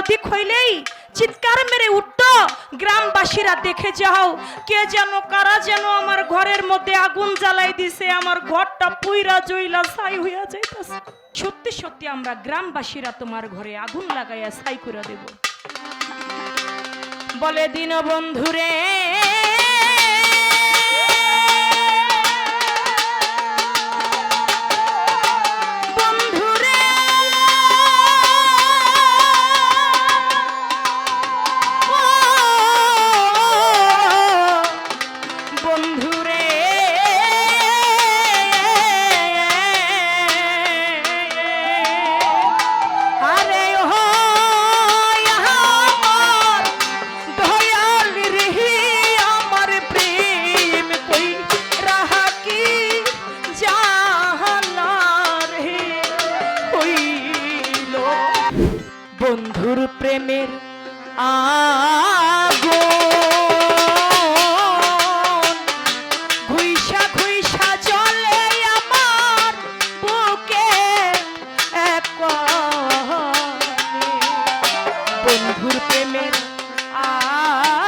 অধিক হইলেই চিৎকার মেরে উঠত। গ্রামবাসীরা দেখে, যাও, কে যেন, কারা যেন আমার ঘরের মধ্যে আগুন জ্বালাই দিছে, আমার ঘরটা পুইরা জইলা ছাই হইয়া যাইতেছে। সত্যি সত্যি আমরা গ্রামবাসীরা তোমার ঘরে আগুন লাগাইয়া ছাই করে দেব। বলে দিন বন্ধুরে প্রেমের আ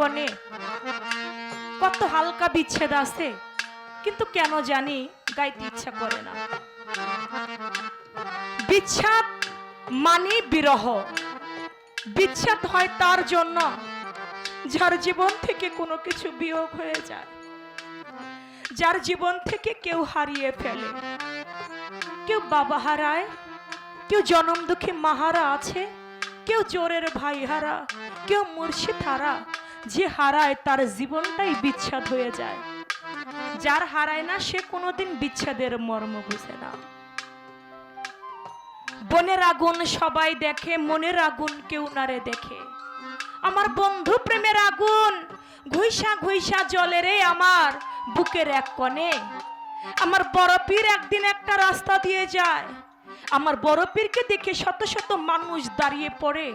কোণে কত হালকা বিচ্ছেদ আছে, কিন্তু কেন জানি গাইতে ইচ্ছা করে না। বিচ্ছাদ মানে বিরহ। বিচ্ছেদ হয় তার জন্য যার জীবন থেকে কোনো কিছু বিয়োগ হয়ে যায়, যার জীবন থেকে কেউ হারিয়ে ফেলে। কেউ বাবা হারায়, কেউ জনম দুঃখী মাহারা আছে, কেউ জোরের ভাই হারা, কেউ মুর্শিদ হারা যে হারায় তার জীবনটাই বিচ্ছেদ হয়ে যায়। যার হারায় না, সে কোনোদিন বিচ্ছেদের মর্ম বুঝে না। বনের আগুন সবাই দেখে, মনের আগুন কেউ নারে দেখে। আমার বন্ধু প্রেমের আগুন, ঘুইসা ঘুইসা জলে রে আমার বুকের এক কোণে। আমার বড় পীর একদিন একটা রাস্তা দিয়ে যায়। আমার বড় পীরকে দেখে শত শত মানুষ দাঁড়িয়ে পড়ে।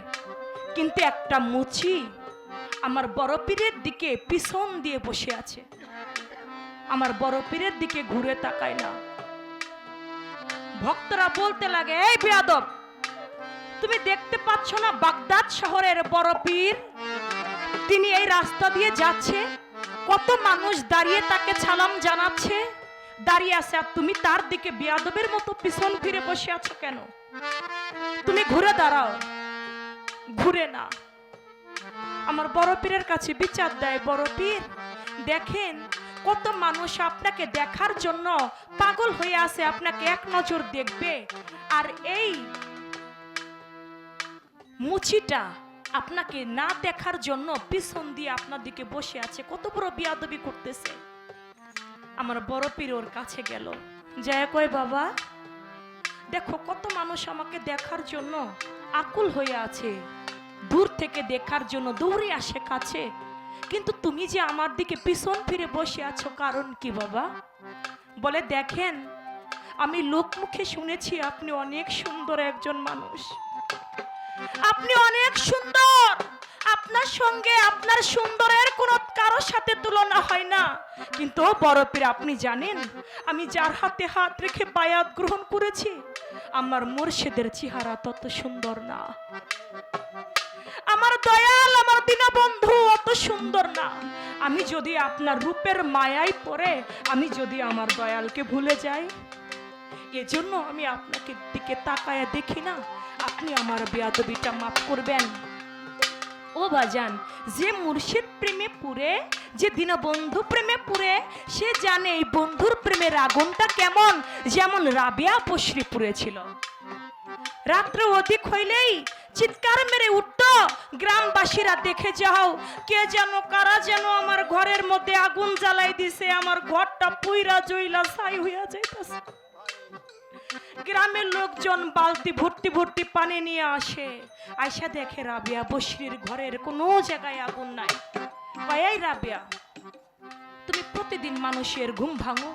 কিন্তু একটা মুচি আমার বড় পীরের দিকে পিছন দিয়ে বসে আছে। আমার বড় পীরের দিকে ঘুরে তাকায় না। ভক্তরা বলতে লাগে, এই বেয়াদব, তুমি দেখতে পাচ্ছ না বাগদাদ শহরের বড় পীর? তিনি এই রাস্তা দিয়ে যাচ্ছে, কত মানুষ দাঁড়িয়ে তাকে সালাম জানাচ্ছে, দাঁড়িয়ে আছে, আর তুমি তার দিকে বেয়াদবের মতো পিছন ফিরে বসে আছো কেন? তুমি ঘুরে দাঁড়াও, ঘুরে না। আমার বড় পীরের কাছে বিচার দেয়, বড় পীর, দেখেন কত মানুষ আপনাকে দেখার জন্য পাগল হয়ে আছে, আপনাকে এক নজর দেখবে। আর এই মুচিটা আপনাকে না দেখার জন্য পিছন দিয়ে আপনার দিকে বসে আছে, কত বড় বিয়াদবি করতেছে। আমার বড় পীর ওর কাছে গেল। জয়া কয় বাবা, দেখো কত মানুষ আমাকে দেখার জন্য আকুল হয়ে আছে। দূর থেকে দেখার জন্য দৌড়ে আসে কাছে। কিন্তু তুমি যে আমার দিকে পিছন ফিরে বসে আছো, কারণ কি বাবা? বলে, দেখেন, আমি লোকমুখে শুনেছি আপনি অনেক সুন্দর একজন মানুষ। আপনি অনেক সুন্দর। আপনার সঙ্গে আপনার সুন্দরের কোনো কারোর সাথে তুলনা হয় না। কিন্তু বরফের আপনি জানেন, আমি যার হাতে হাত রেখে বায়াত গ্রহণ করেছি, আমার মুর্শিদের চেহারা তত সুন্দর না। আমার দয়াল, আমার দীনবন্ধু, অত সুন্দর না। আমি যদি আপনার রূপের মায়ায় পড়ে, আমি যদি আমার দয়ালকে ভুলে যাই, এজন্য আমি আপনাকে দিকে তাকায়া দেখি না। আপনি আমার বেয়াদবিটা মাফ করবেন। ও বাজান যে মুর্শিদ প্রেমে পুরে যে দীনবন্ধু প্রেমে পুরে সে জানে এই বন্ধুর প্রেমের আগুনটা কেমন, যেমন রাবিয়া পশ্রী পুড়েছিল। রাত্র অধিক হইলেই চিৎকার মেরে উঠত গ্রামবাসীরা দেখে যাও, কে যেন, কারা যেন আমার ঘরের মধ্যে আগুন জ্বালাই দিছে, আমার ঘরটা পুইরা জইলা ছাই হইয়া যাইতাছে। গ্রামের লোকজন বালতি ভর্তি ভর্তি পানি নিয়ে আসে। আয়সা দেখে রাবিয়া বসরির ঘরের কোনো জায়গায় আগুন নাই। কয়াই রাবিয়া, তুমি প্রতিদিন মানুষের ঘুম ভাঙো?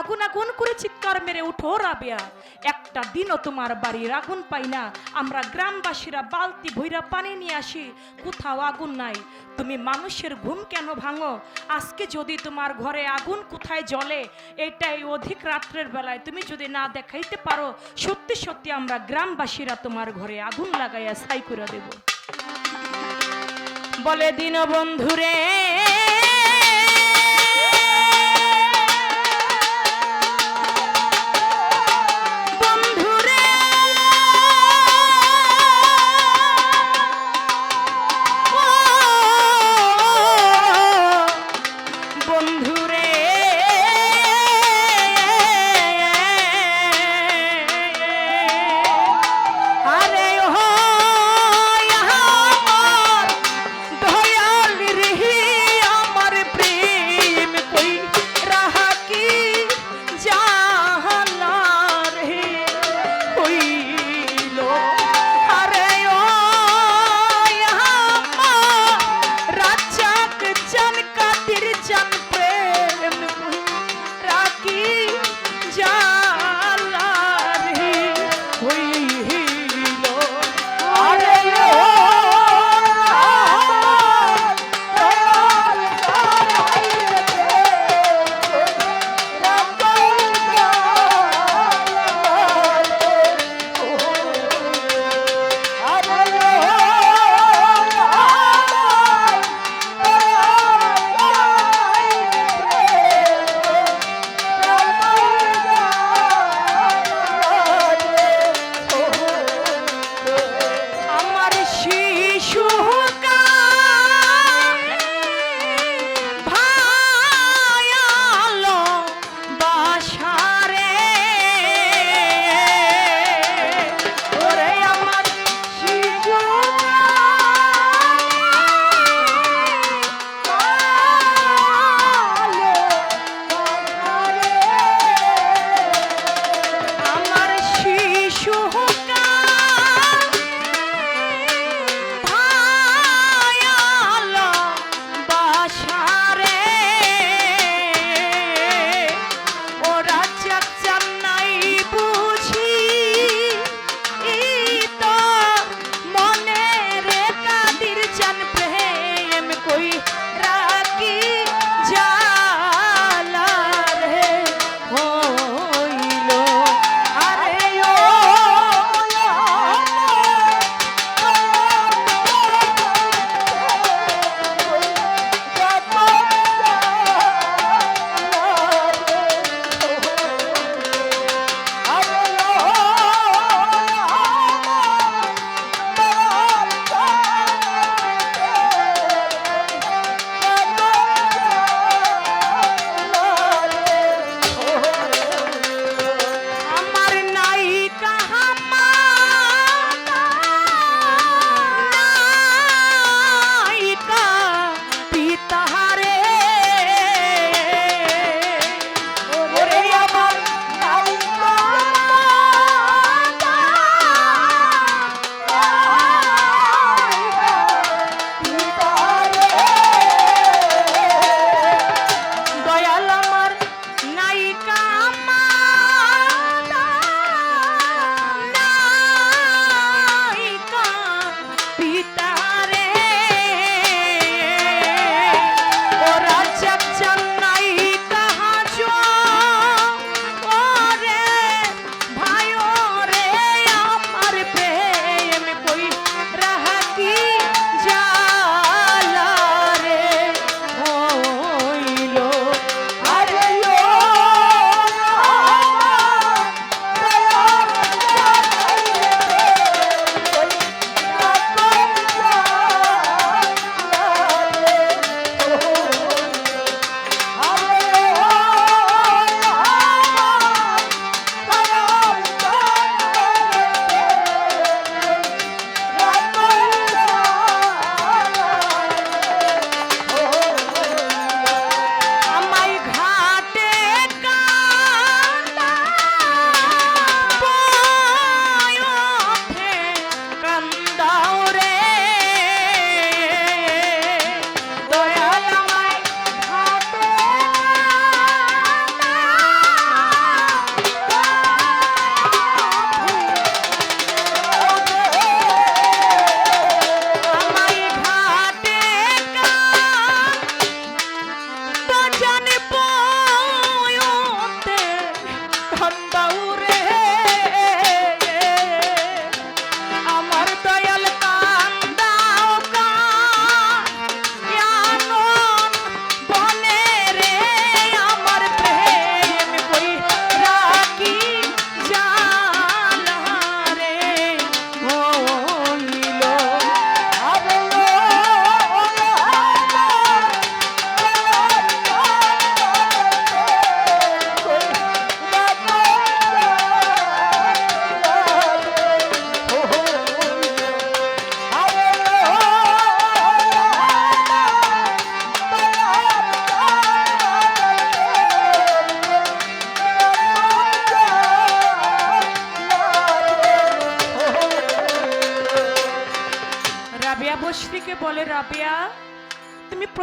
আগুন আগুন করে চিৎকার মেরে উঠো রাবিয়া। একটা দিনও তোমার বাড়ির আগুন পাই না। আমরা গ্রামবাসীরা বালতি ভৈরা পানি নিয়ে আসি, কোথাও আগুন নাই। তুমি মানুষের ঘুম কেন ভাঙো? আজকে যদি তোমার ঘরে আগুন কোথায় জ্বলে? এটাই অধিক রাত্রের বেলায় তুমি যদি না দেখাইতে পারো, সত্যি সত্যি আমরা গ্রামবাসীরা তোমার ঘরে আগুন লাগাইয়া ছাই করে দেব। বলে দিন বন্ধুরে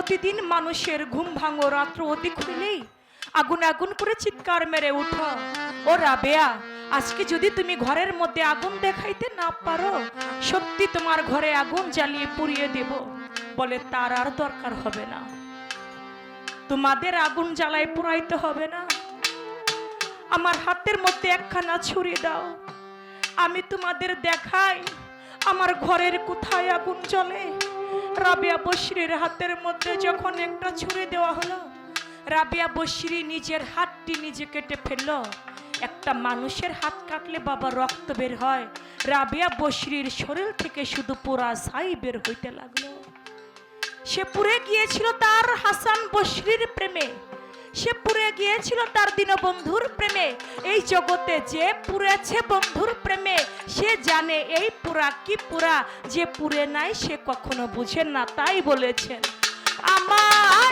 প্রতিদিন মানুষের ঘুম ভাঙো রাত্র অধিক হইলেই আগুন আগুন করে চিৎকার মেরে উঠো ও রাবেয়া, আজকে যদি তুমি ঘরের মধ্যে আগুন দেখাইতে না পারো, সত্যি তোমার ঘরে আগুন জ্বালিয়ে পুড়িয়ে দেব বলে তার আর দরকার হবে না। তোমাদের আগুন জ্বালায় পুরাইতে হবে না। আমার হাতের মধ্যে একখানা ছুরি দাও। আমি তোমাদের দেখাই আমার ঘরের কোথায় আগুন জ্বলে। রাবিয়া বশরির হাতের মধ্যে যখন একটা ছুরি দেওয়া হলো, রাবিয়া বশরি নিজের হাতটি নিজে কেটে ফেলল। একটা মানুষের হাত কাটলে বাবা রক্ত বের হয়। রাবিয়া বশরির শরীর থেকে শুধু পোড়া ছাই বের হইতে লাগল। সে পুরে গিয়েছিল তার হাসান বশরির প্রেমে। সে পুরে গিয়েছিল তার দীনবন্ধুর প্রেমে। এই জগতে যে পুরেছে বন্ধুর প্রেমে সে জানে এই পুরা কি পুরা, যে পুরে নাই সে কখনো বুঝেন না, তাই বলেছেন। আমার